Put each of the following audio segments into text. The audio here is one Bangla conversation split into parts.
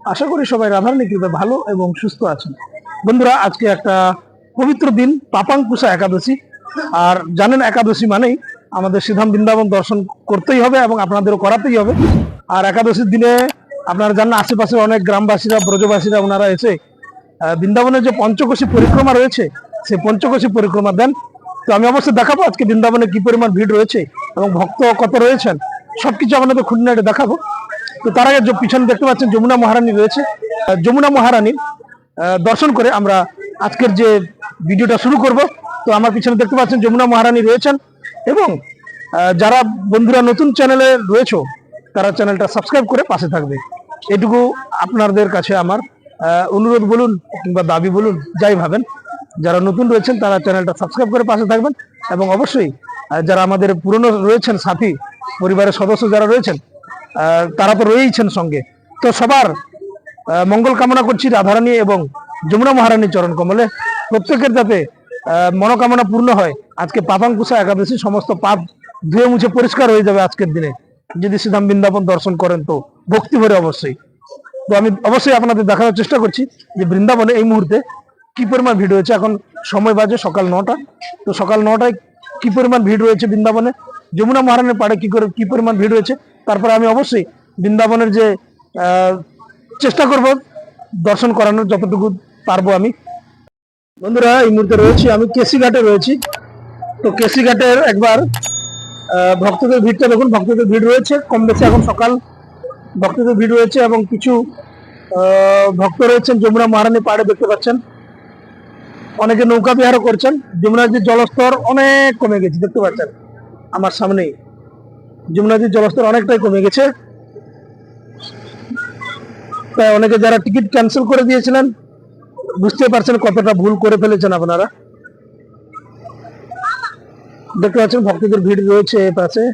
আশা করি সবাই রাধারানীর কৃপায় ভালো এবং সুস্থ আছেন। বন্ধুরা, আজকে একটা পবিত্র দিন পাপাঙ্কুশা একাদশী। আর জানেন, একাদশী মানেই আমাদের সিধাম বৃন্দাবন দর্শন করতেই হবে এবং আপনাদেরও করাতেই হবে। আর একাদশীর দিনে আপনারা জানেন আশেপাশে অনেক গ্রামবাসীরা, ব্রজবাসীরা ওনারা এসে বৃন্দাবনের যে পঞ্চকোশী পরিক্রমা রয়েছে সেই পঞ্চকোশী পরিক্রমা দেন। তো আমি অবশ্যই দেখাবো আজকে বৃন্দাবনে কি পরিমাণ ভিড় রয়েছে এবং ভক্ত কত রয়েছেন। সবকিছু আপনাদের খুঁটিনাটি দেখাবো। তো তার আগে পিছনে দেখতে পাচ্ছেন যমুনা মহারানী রয়েছে। যমুনা মহারানীর দর্শন করে আমরা আজকের যে ভিডিওটা শুরু করব। তো আমার পিছনে দেখতে পাচ্ছেন যমুনা মহারানী রয়েছেন এবং যারা বন্ধুরা নতুন চ্যানেলে রয়েছে, তারা চ্যানেলটা সাবস্ক্রাইব করে পাশে থাকবে। এটুকু আপনাদের কাছে আমার অনুরোধ বলুন কিংবা দাবি বলুন, যাই ভাবেন। যারা নতুন রয়েছেন, তারা চ্যানেলটা সাবস্ক্রাইব করে পাশে থাকবেন এবং অবশ্যই যারা আমাদের পুরনো রয়েছেন সাথী, পরিবারের সদস্য যারা রয়েছেন তারা তো রয়েইছেন সঙ্গে। তো সবার মঙ্গল কামনা করছি রাধারানী এবং যমুনা মহারানীর চরণ কমলে। প্রত্যেকের যাতে মনোকামনা পূর্ণ হয়, আজকে পাপাঙ্কুশা একাদশী সমস্ত পাপ ধুয়ে মুছে পরিষ্কার হয়ে যাবে আজকের দিনে। যদি শ্রীধাম বৃন্দাবন দর্শন করেন তো ভক্তি ভরে অবশ্যই। তো আমি অবশ্যই আপনাদের দেখানোর চেষ্টা করছি যে বৃন্দাবনে এই মুহূর্তে কি পরিমাণ ভিড় হয়েছে এখন সময় বাজে সকাল নটা। তো সকাল নটায় কি পরিমাণ ভিড় রয়েছে বৃন্দাবনে? যমুনা মহারানের পাড়ে কি করে, কি পরিমাণ ভিড় রয়েছে? তারপরে আমি অবশ্যই বৃন্দাবনের যে চেষ্টা করব দর্শন করানোর যতটুকু পারব আমি। বন্ধুরা, এই মুহূর্তে রয়েছি আমি কেসি ঘাটে রয়েছি। তো কেসি ঘাটের একবার ভক্তদের ভিড়টা দেখুন, ভক্তদের ভিড় রয়েছে। কম বেশি এখন সকাল, ভক্তদের ভিড় রয়েছে এবং কিছু ভক্ত রয়েছেন, যমুনা মহারানী পাড়ে দেখতে পাচ্ছেন। অনেকে নৌকা বিহারও করছেন। যমুনা যে জলস্তর অনেক কমে গেছে, দেখতে পাচ্ছেন। আমার সামনেই। যমুনা নদীর জলস্তর অনেকটাই কমে গেছে। তাই অনেকে যারা টিকিট ক্যান্সেল করে দিয়েছিলেন বুঝতে পারছেন কতটা ভুল করে ফেলেছেন আপনারা। দেখতে পাচ্ছেন ভক্তদের ভিড় রয়েছে এ পাশে।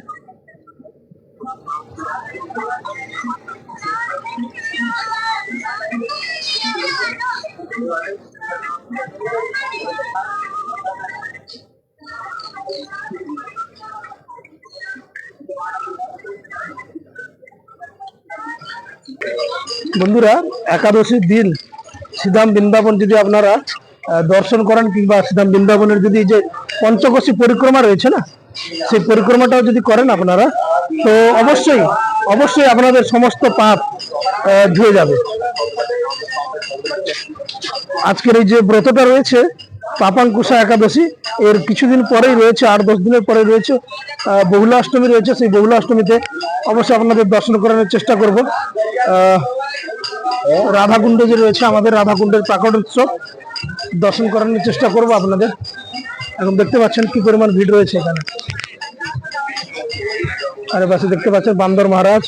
বন্ধুরা একাদশীর দিন শ্রীধাম বৃন্দাবন যদি আপনারা দর্শন করেন কিংবা শ্রীধাম বৃন্দাবনের যদি যে পঞ্চকোশী পরিক্রমা রয়েছে না সেই পরিক্রমাটাও যদি করেন আপনারা তো অবশ্যই অবশ্যই আপনাদের সমস্ত পাপ ধুয়ে যাবে। আজকের এই যে ব্রতটা রয়েছে পাপাঙ্কুশা একাদশী এর কিছুদিন পরেই রয়েছে আট দশ দিনের পরে রয়েছে আহ, বহুলা অষ্টমী রয়েছে সেই বহুলা অষ্টমীতে অবশ্যই আপনাদের দর্শন করানোর চেষ্টা করব। রাধাকুণ্ড যে রয়েছে, আমাদের রাধাকুণ্ডের প্রাকট উৎসব দর্শন করানোর চেষ্টা করব আপনাদের। এখন দেখতে পাচ্ছেন কি পরিমাণ ভিড় রয়েছে এখানে। আরে পাশে দেখতে পাচ্ছেন বান্দর মহারাজ।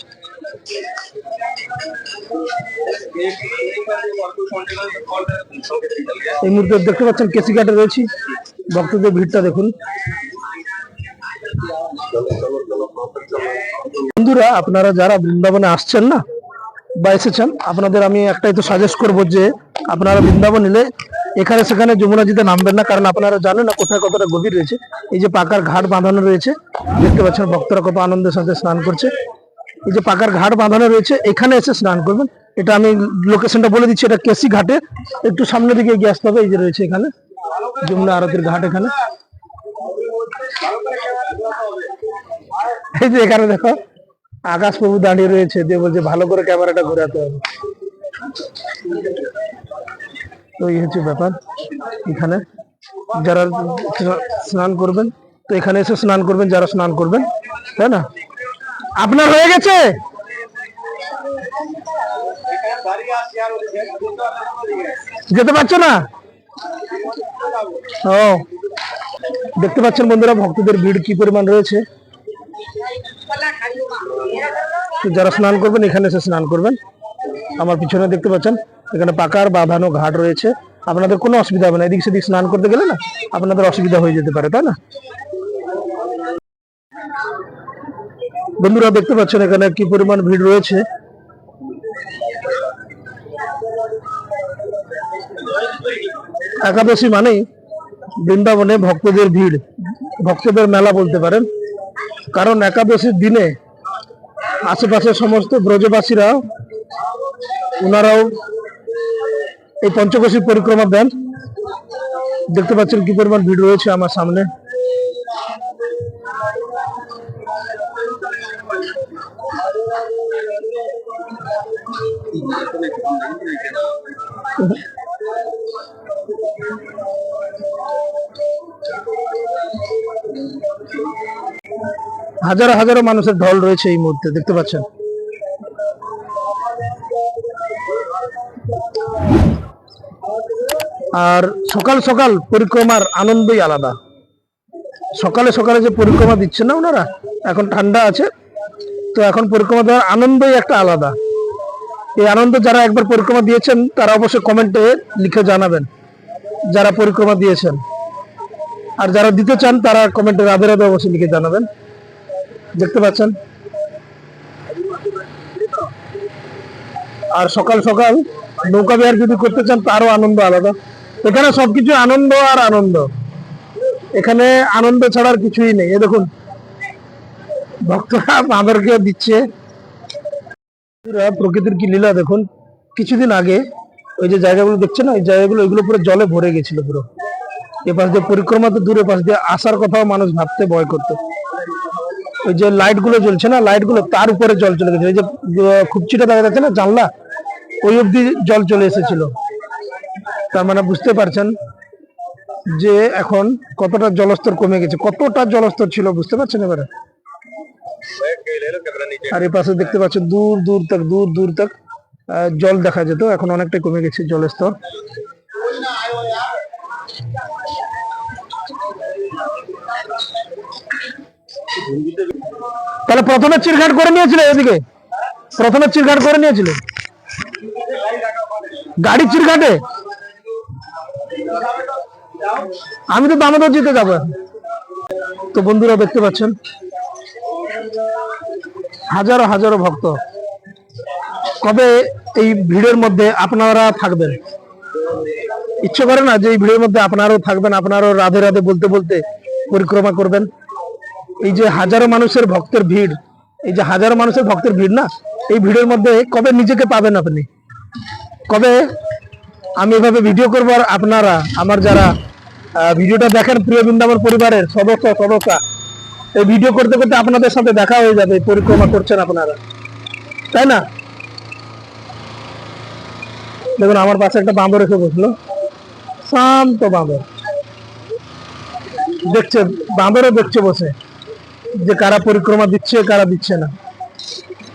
এই মুহূর্তে দেখতে পাচ্ছেন কেসি ঘাটে রয়েছি। ভক্তদের ভিড়টা দেখুন। বন্ধুরা, আপনারা যারা বৃন্দাবনে আসছেন না বা এসেছেন, আপনাদের আমি একটাই তো সাজেস্ট করব যে আপনারা বৃন্দাবন এলে এখানে সেখানে যমুনাজিতে নামবেন না, কারণ আপনারা জানেন না কোথায় কতটা গভীর রয়েছে। এই যে পাকার ঘাট বাঁধানো রয়েছে, দেখতে পাচ্ছেন ভক্তরা কত আনন্দের সাথে স্নান করছে। এই যে পাকার ঘাট বাঁধানো রয়েছে, এখানে এসে স্নান করবেন। এটা আমি লোকেশনটা বলে দিচ্ছি, এটা কেসি ঘাটে। একটু সামনের দিকে এগিয়ে আসতে হবে, এই যে রয়েছে এখানে, যমুনা আরতির ঘাট এখানে। এই যে এখানে দেখো আকাশ প্রভু দাঁড়িয়ে রয়েছে দিয়ে বলছে, ভালো করে ক্যামেরাটা ঘোরাতে হবে। তো এই হচ্ছে ব্যাপার এখানে। যারা স্নান করবেন, তো এখানে এসে স্নান করবেন, যারা স্নান করবেন, তাই না? আপনার হয়ে গেছে? যেতে পারছ না? ও, দেখতে পাচ্ছেন বন্ধুরা, ভক্তদের ভিড় কি পরিমাণ রয়েছে? যারা স্নান করবেন, এখানে এসে স্নান করবেন। আমার পিছনে দেখতে পাচ্ছেন, এখানে পাকার বাঁধানো ঘাট রয়েছে। আপনাদের কোনো অসুবিধা হবে না, এদিক সেদিক স্নান করতে গেলে না, আপনাদের অসুবিধা হয়ে যেতে পারে, তাই না? বন্ধুরা, দেখতে পাচ্ছেন এখানে কি পরিমাণ ভিড় রয়েছে। একাদশী মানেই বৃন্দাবনে ভক্তদের ভিড়। ভক্তদের মেলা বলতে পারেন। কারণ একাদশীর দিনে আশেপাশের সমস্ত ব্রজবাসীরা ওনারাও এই পঞ্চকোশী পরিক্রমা দেন দেখতে পাচ্ছেন কি পরিমাণ ভিড় রয়েছে আমার সামনে। হাজারো হাজারো মানুষের ঢল রয়েছে এই মুহূর্তে, দেখতে পাচ্ছেন? আর সকাল সকাল পরিক্রমার আনন্দই আলাদা। সকালে সকালে যে পরিক্রমা দিচ্ছে না ওনারা, এখন ঠান্ডা আছে, তো এখন পরিক্রমা দেওয়ার আনন্দই একটা আলাদা। এই আনন্দ যারা একবার পরিক্রমা দিয়েছেন, তারা অবশ্যই কমেন্টে লিখে জানাবেন, যারা পরিক্রমা দিয়েছেন। আর যারা দিতে চান, তারা কমেন্টে রাধে রাধে অবশ্যই লিখে জানাবেন। দেখতে পাচ্ছেন? আর সকাল সকাল নৌকা বিহার যদি করতে চান, তারও আনন্দ আলাদা। এখানে সবকিছু আনন্দ আর আনন্দ। এখানে আনন্দ ছাড়ার কিছুই নেই। এ দেখুন, ভক্তরা আমাদেরকে দিচ্ছে। প্রকৃতির কি লীলা দেখুন। কিছুদিন আগে ওই যে জায়গাগুলো দেখছেন না, ওই জায়গাগুলো, ওইগুলো পুরো জলে ভরে গেছিল পুরো। এ পাশ দিয়ে পরিক্রমা তো দূরে পাশ দিয়ে আসার কথাও মানুষ ভাবতে ভয় করতো। ওই যে লাইটগুলো জ্বলছে না লাইটগুলো তার উপরে জল চলে গেছে। ওই যে আহ, খুপচিটা দেখা যাচ্ছে না জানলা? ওই অবধি জল চলে এসেছিল। তার মানে বুঝতে পারছেন যে এখন কতটা জলস্তর কমে গেছে কতটা জলস্তর ছিল বুঝতে পারছেন এবারে? আর এই পাশে দেখতে পাচ্ছেন দূর দূর তক দূর দূর তক জল দেখা যেত এখন অনেকটাই কমে গেছে জলের স্তর তাহলে প্রথমে চিরঘাট করে নিয়েছিলে এদিকে? প্রথমে চিরঘাট করে নিয়েছিলে? গাড়ি চিরঘাটে? আমি তো দামোদর যেতে যাব তো বন্ধুরা দেখতে পাচ্ছেন। হাজারো হাজারো ভক্ত। কবে এই ভিড়ের মধ্যে আপনারা থাকবেন? ইচ্ছে করে না যে এই ভিড়ের মধ্যে আপনারাও থাকবেন, আপনারাও রাধে রাধে বলতে বলতে পরিক্রমা করবেন। এই যে হাজারো মানুষের ভক্তের ভিড়, এই যে হাজারো মানুষের ভক্তের ভিড় না, এই ভিড়ের মধ্যে কবে নিজেকে পাবেন আপনি? কবে আমি এভাবে ভিডিও করব আর আপনারা, আমার যারা ভিডিওটা দেখেন প্রিয় বৃন্দাবন পরিবারের সদস্য সদস্য, এই ভিডিও করতে করতে আপনাদের সাথে দেখা হয়ে যাবে পরিক্রমা করছেন আপনারা। তাই না? দেখুন, আমার পাশে একটা বাঁদর এসে বসল। শান্ত বাঁদর। দেখছে, বাঁদরও দেখছে বসে। যে কারা পরিক্রমা দিচ্ছে, কারা দিচ্ছে না।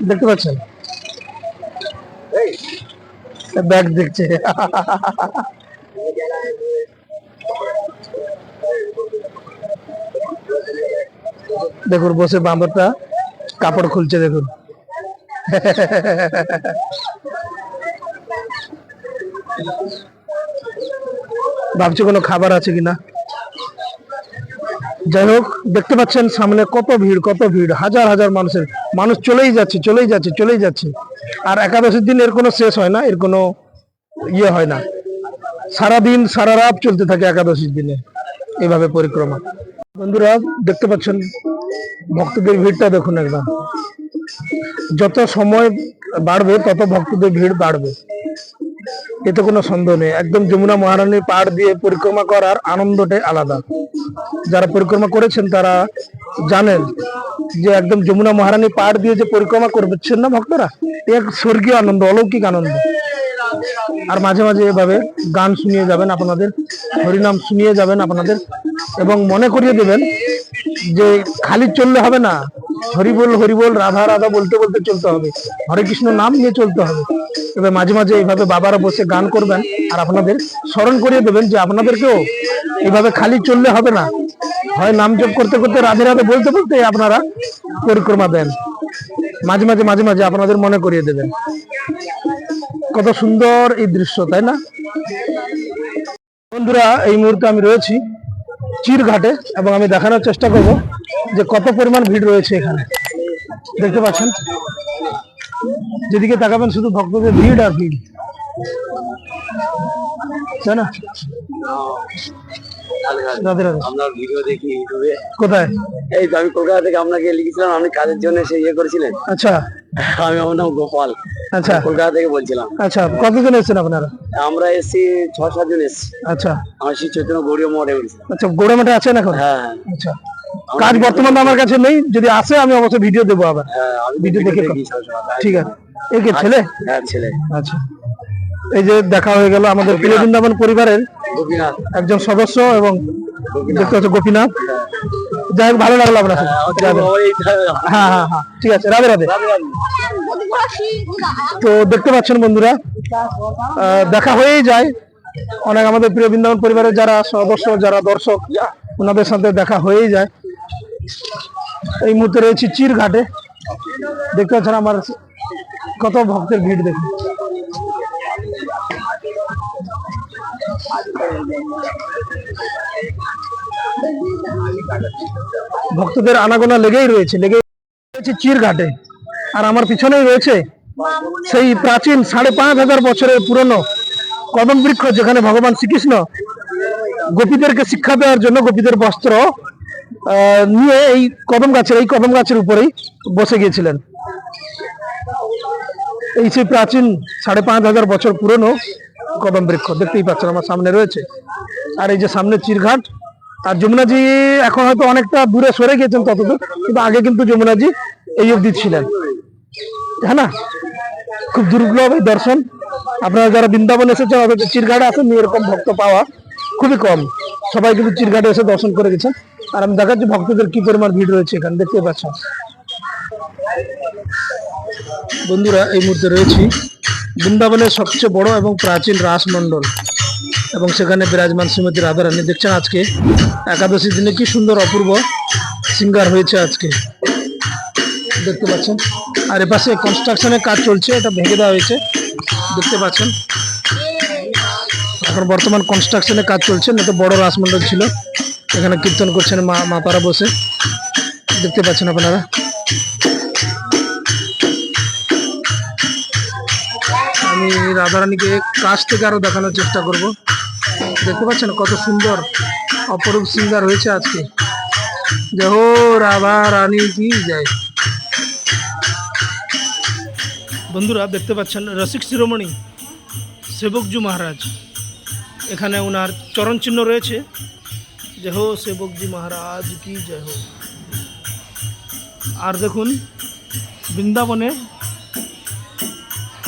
দেখতে পাচ্ছেন? ব্যাগ দেখছে। দেখুন, বসে বাঁদরটা কাপড় খুলছে, দেখুন। ভাবছি কোনো খাবার আছে কিনা। যাই হোক, দেখতে পাচ্ছেন সামনে কত ভিড় কত ভিড়। হাজার হাজার মানুষের। মানুষ চলেই যাচ্ছে চলেই যাচ্ছে চলেই যাচ্ছে। আর একাদশীর দিন এর কোনো শেষ হয় না, এর কোনো ইয়ে হয় না। সারাদিন, সারা রাত চলতে থাকে একাদশীর দিনে এভাবে পরিক্রমা। বন্ধুরা, দেখতে পাচ্ছেন, ভক্তদের ভিড়টা দেখুন একদম যত সময় বাড়বে, তত ভক্তদের ভিড় বাড়বে। এতে কোনো সন্দেহ নেই। একদম যমুনা মহারানীর পাহাড় দিয়ে পরিক্রমা করার আনন্দটাই আলাদা। যারা পরিক্রমা করেছেন তারা জানেন যে একদম যমুনা মহারানী পাহাড় দিয়ে যে পরিক্রমা করছেন না ভক্তরা এক স্বর্গীয় আনন্দ, অলৌকিক আনন্দ। আর মাঝে মাঝে এভাবে গান শুনিয়ে যাবেন আপনাদের, হরিনাম শুনিয়ে যাবেন আপনাদের, এবং মনে করিয়ে দেবেন যে খালি চললে হবে না। হরিবোল হরিবোল, রাধা রাধা বলতে বলতে চলতে হবে। হরে কৃষ্ণ নাম নিয়ে চলতে হবে। এবার মাঝে মাঝে এইভাবে বাবারা বসে গান করবেন আর আপনাদের স্মরণ করিয়ে দেবেন যে আপনাদেরকেও এইভাবে খালি চললে হবে না। হয় নাম জপ করতে করতে রাধে রাধে বলতে বলতে আপনারা পরিক্রমা দেন। মাঝে মাঝে মাঝে মাঝে আপনাদের মনে করিয়ে দেবেন। কত সুন্দর এই দৃশ্য তাই না? বন্ধুরা এই মুহূর্তে আমি রয়েছি চিরঘাটে এবং আমি দেখানোর চেষ্টা করব যে কত পরিমাণ ভিড় রয়েছে এখানে। দেখতে পাচ্ছেন? যেদিকে তাকাবেন শুধু ভক্তদের ভিড় আর ভিড়। তাই না? রাধে রাধে। আমরা ভিডিও দেখি ইউটিউবে। কোথায়? এই তো আমি কলকাতা থেকে আপনাকে লিখেছিলাম আপনি কাজের জন্য সে ইয়ে করেছিলেন। আচ্ছা। আমি আমার নাম গোপাল। আচ্ছা। কলকাতা থেকে বলছিলাম। আচ্ছা কতজন এসেছেন আপনারা? আমরা এসছি ছ সাতজন এসছি। আচ্ছা। আমার শ্রী চৈতন্য গৌরীয় মঠে আচ্ছা গোড়ামাঠে আছেন এখন? হ্যাঁ আচ্ছা। কাজ বর্তমানে আমার কাছে নেই। যদি আসে আমি অবশ্যই ভিডিও দেবো আবার। হ্যাঁ আমি ভিডিও দেখে ঠিক আছে। এ কি ছেলে? হ্যাঁ ছেলে। আচ্ছা। এই যে দেখা হয়ে গেল আমাদের প্রিয় বৃন্দাবন পরিবারের গোপীনাথ। একজন সদস্য এবং দেখতে হচ্ছে গোপীনাথ। যাই হোক ভালো লাগল আপনার সাথে। ওই হ্যাঁ হ্যাঁ হ্যাঁ ঠিক আছে রাধে রাধে। তো দেখতে পাচ্ছেন বন্ধুরা দেখা হয়েই যায়। অনেক আমাদের প্রিয় বৃন্দাবন পরিবারের যারা সদস্য যারা দর্শক ওনাদের সাথে দেখা হয়েই যায়। এই মুহূর্তে রয়েছি চির ঘাটে দেখতে পাচ্ছেন আমার কত ভক্তের ভিড় দেখুন। ভক্তদের আনাগোনা লেগেই রয়েছে লেগে রয়েছে চিরঘাটে। আর আমার পিছনেই রয়েছে সেই প্রাচীন সাড়ে পাঁচ হাজার বছরের পুরনো কদম বৃক্ষ যেখানে ভগবান শ্রীকৃষ্ণ গোপীদেরকে শিক্ষা দেওয়ার জন্য গোপীদের বস্ত্র নিয়ে এই কদম গাছের, এই কদম গাছের উপরেই বসে গিয়েছিলেন। এই সেই প্রাচীন সাড়ে পাঁচ হাজার বছর পুরনো কদম বৃক্ষ দেখতেই পাচ্ছেন আমার সামনে রয়েছে। আর এই যে সামনে চিরঘাট আর যমুনাজি এখন হয়তো অনেকটা দূরে সরে গিয়েছেন ততদূর, কিন্তু আগে কিন্তু যমুনাজি এই অবধি ছিলেন। হ্যাঁ না? খুব দুর্লভ এই দর্শন। আপনারা যারা বৃন্দাবন এসেছেন অথচ চিরঘাটে আসেন এরকম ভক্ত পাওয়া খুবই কম। সবাই কিন্তু চিরঘাটে এসে দর্শন করে গেছেন। আর আমি দেখাচ্ছি ভক্তদের কি পরিমাণ ভিড় রয়েছে এখানে দেখতে পাচ্ছেন। বন্ধুরা, এই মুহূর্তে রয়েছি বৃন্দাবনের সবচেয়ে বড় এবং প্রাচীন রাসমণ্ডল এবং সেখানে বিরাজমান শ্রীমতী রাধারানী দেখছেন আজকে। একাদশী দিনে কি সুন্দর অপূর্ব সিঙ্গার হয়েছে আজকে। দেখতে পাচ্ছেন। আর এপাশে কনস্ট্রাকশনের কাজ চলছে, এটা ভেঙে দেওয়া হয়েছে। দেখতে পাচ্ছেন। এখন বর্তমান কনস্ট্রাকশনের কাজ চলছে না তো বড় রাসমণ্ডল ছিল। এখানে কীর্তন করছেন মা মাতারা বসে। দেখতে পাচ্ছেন আপনারা। রাধারানীকে কাছ থেকে আরও দেখানোর চেষ্টা করব। দেখতে পাচ্ছেন কত সুন্দর অপরূপ সিঙ্গার হয়েছে আজকে। যে হো রাধা রানী কি যায় বন্ধুরা, দেখতে পাচ্ছেন রসিক শিরোমণি সেবকজু মহারাজ। এখানে ওনার চরণ চিহ্ন রয়েছে। যে হো সেবকজি মহারাজ, কি জয় হো। আর দেখুন, বৃন্দাবনে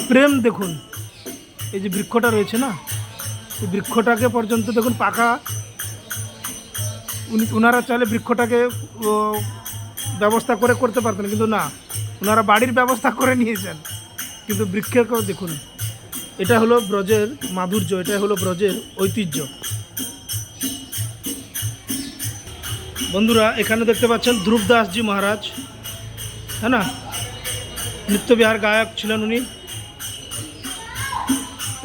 প্রেম দেখুন। এই যে বৃক্ষটা রয়েছে না, এই বৃক্ষটাকে পর্যন্ত দেখুন পাকা। উনি ওনারা চাইলে বৃক্ষটাকে ব্যবস্থা করে করতে পারতেন, কিন্তু না। ওনারা বাড়ির ব্যবস্থা করে নিয়েছেন। কিন্তু বৃক্ষকেও দেখুন, এটা হলো ব্রজের মাধুর্য, এটা হলো ব্রজের ঐতিহ্য। বন্ধুরা, এখানে দেখতে পাচ্ছেন ধ্রুব দাসজি মহারাজ হ্যাঁ না? নৃত্যবিহার গায়ক ছিলেন উনি।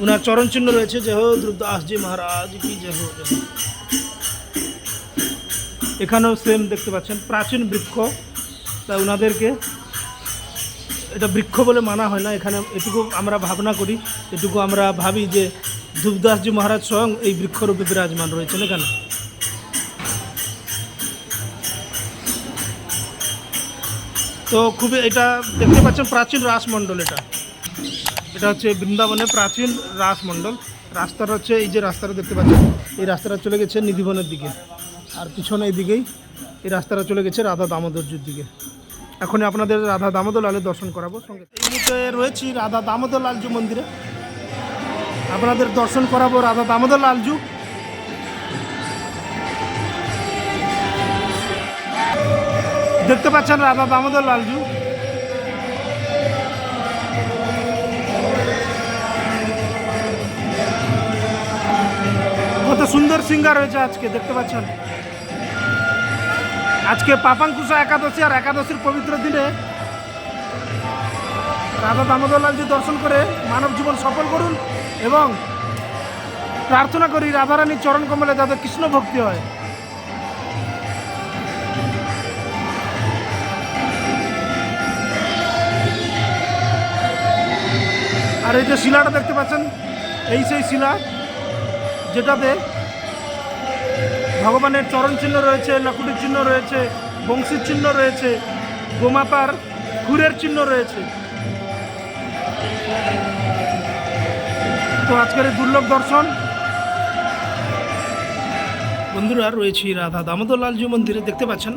উনার চরণ চিহ্ন রয়েছে যে হো দাসজি মহারাজ কি যে হো এখানেও সেম দেখতে পাচ্ছেন প্রাচীন বৃক্ষ তাই ওনাদেরকে এটা বৃক্ষ বলে মানা হয় না। এখানে এটুকু আমরা ভাবনা করি, এটুকু আমরা ভাবি যে ধূপদাসজি মহারাজ স্বয়ং এই বৃক্ষরূপে বিরাজমান রয়েছেন এখানে। তো খুবই এটা দেখতে পাচ্ছেন প্রাচীন রাসমণ্ডল এটা। এটা হচ্ছে বৃন্দাবনের প্রাচীন রাসমণ্ডল। রাস্তাটা হচ্ছে এই যে রাস্তাটা দেখতে পাচ্ছেন, এই রাস্তাটা চলে গেছে নিধিবনের দিকে। আর পিছনে এই দিকেই এই রাস্তাটা চলে গেছে রাধা দামোদরজির দিকে। এখন আপনাদের রাধা দামোদর লালের দর্শন করাবো। সঙ্গে এই মুহূর্তে রয়েছি রাধা দামোদর লালজু মন্দিরে। আপনাদের দর্শন করাবো রাধা দামোদর লালজু দেখতে পাচ্ছেন রাধা দামোদর লালজু কত সুন্দর সিঙ্গার হয়েছে আজকে, দেখতে পাচ্ছেন? আজকে পাপাঙ্কুশা একাদশী আর একাদশীর পবিত্র দিনে রাধা দামোদরলালজি দর্শন করে মানব জীবন সফল করুন এবং প্রার্থনা করি রাধারানীর চরণ কমলে যাতে কৃষ্ণ ভক্তি হয়। আর এই যে শিলাটা দেখতে পাচ্ছেন, এই সেই শিলা যেটাতে ভগবানের চরণ চিহ্ন রয়েছে লকুটির চিহ্ন রয়েছে বংশীর চিহ্ন রয়েছে গোমাতার ঘুরের চিহ্ন রয়েছে। তো আজকের এই দুর্লভ দর্শন। বন্ধুরা রয়েছি রাধা দামোদর লালজি মন্দিরে দেখতে পাচ্ছেন?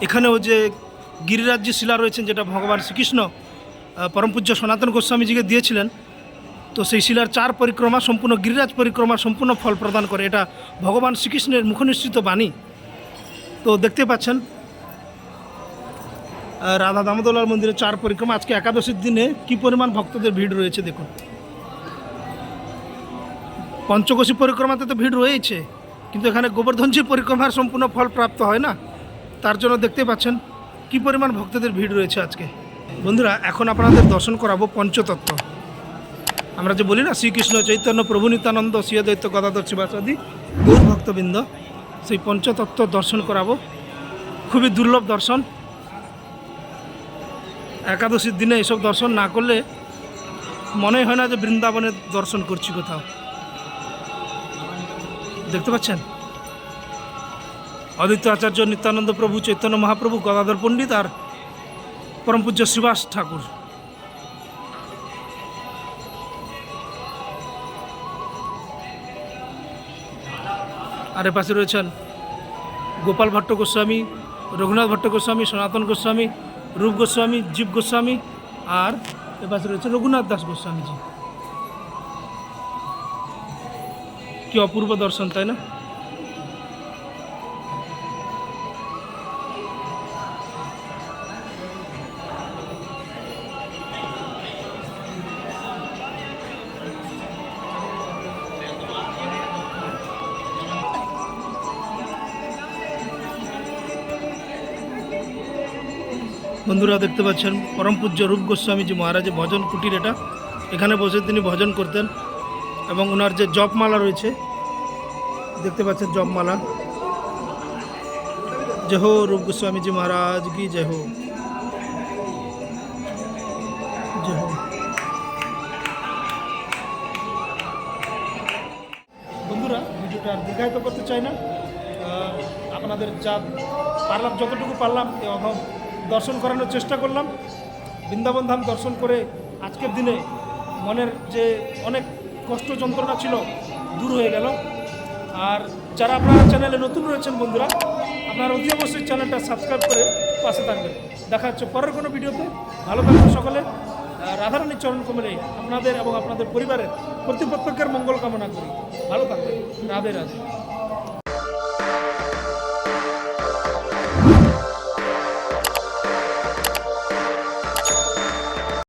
এখানেও যে গিরিরাজ্য শিলা রয়েছেন যেটা ভগবান শ্রীকৃষ্ণ আহ, পরম পূজ্য সনাতন গোস্বামীজিকে দিয়েছিলেন তো সেই শিলার চার পরিক্রমা সম্পূর্ণ গিরিরাজ পরিক্রমা সম্পূর্ণ ফল প্রদান করে। এটা ভগবান শ্রীকৃষ্ণের মুখনিশ্চিত বাণী। তো দেখতে পাচ্ছেন রাধা দামোদরলাল মন্দিরের চার পরিক্রমা। আজকে একাদশীর দিনে কি পরিমাণ ভক্তদের ভিড় রয়েছে দেখুন। পঞ্চকোশী পরিক্রমাতে তো ভিড় রয়েছে কিন্তু এখানে গোবর্ধনজি পরিক্রমার সম্পূর্ণ ফল প্রাপ্ত হয় না। তার জন্য দেখতে পাচ্ছেন, কি পরিমাণ ভক্তদের ভিড় রয়েছে আজকে। বন্ধুরা, এখন আপনাদের দর্শন করাবো পঞ্চতত্ত্ব। আমরা যে বলি না, শ্রীকৃষ্ণ চৈতন্য প্রভু নিত্যানন্দ শ্রী দৈত্য গদাধর শিবাসাদি গৌর ভক্তবৃন্দ, সেই পঞ্চতত্ত্ব দর্শন করাবো। খুবই দুর্লভ দর্শন। একাদশীর দিনে এসব দর্শন না করলে মনে হয় না যে বৃন্দাবনের দর্শন করছি কোথাও। দেখতে পাচ্ছেন? অদিত্য আচার্য নিত্যানন্দ প্রভু, চৈতন্য মহাপ্রভু, গদাধর পণ্ডিত আর পরম পূজ্য শ্রীবাস ঠাকুর। আর এ পাশে রয়েছেন গোপাল ভট্ট গোস্বামী, রঘুনাথ ভট্ট গোস্বামী, সনাতন গোস্বামী, রূপ গোস্বামী, জীব গোস্বামী আর এ পাশে রয়েছে রঘুনাথ দাস গোস্বামীজি। কি অপূর্ব দর্শন, তাই না? বন্ধুরা দেখতে পাচ্ছেন, পরম পূজ্য রূপ গোস্বামীজি মহারাজের ভজন কুটির এটা। এখানে বসে তিনি ভজন করতেন এবং ওনার যে জপমালা রয়েছে, দেখতে পাচ্ছেন জপমালা। জয় হো রূপ গোস্বামীজি মহারাজ, কি জয় হো। হো। বন্ধুরা, ভিডিওটা আর দীর্ঘায়িত করতে চাই না। আপনাদের যা পারলাম, যতটুকু পারলাম এই অভাব দর্শন করানোর চেষ্টা করলাম। বৃন্দাবন ধাম দর্শন করে আজকের দিনে মনের যে অনেক কষ্ট যন্ত্রণা ছিল দূর হয়ে গেল। আর যারা আপনারা চ্যানেলে নতুন রয়েছেন বন্ধুরা, আপনারা অতি অবশ্যই চ্যানেলটা সাবস্ক্রাইব করে পাশে থাকবেন। দেখা হচ্ছে পরের কোনো ভিডিওতে। ভালো থাকবেন সকলে। রাধারানীর চরণ কমলে আপনাদের এবং আপনাদের পরিবারের প্রতিপক্ষের মঙ্গল কামনা করি। ভালো থাকবেন। রাধে রাধে।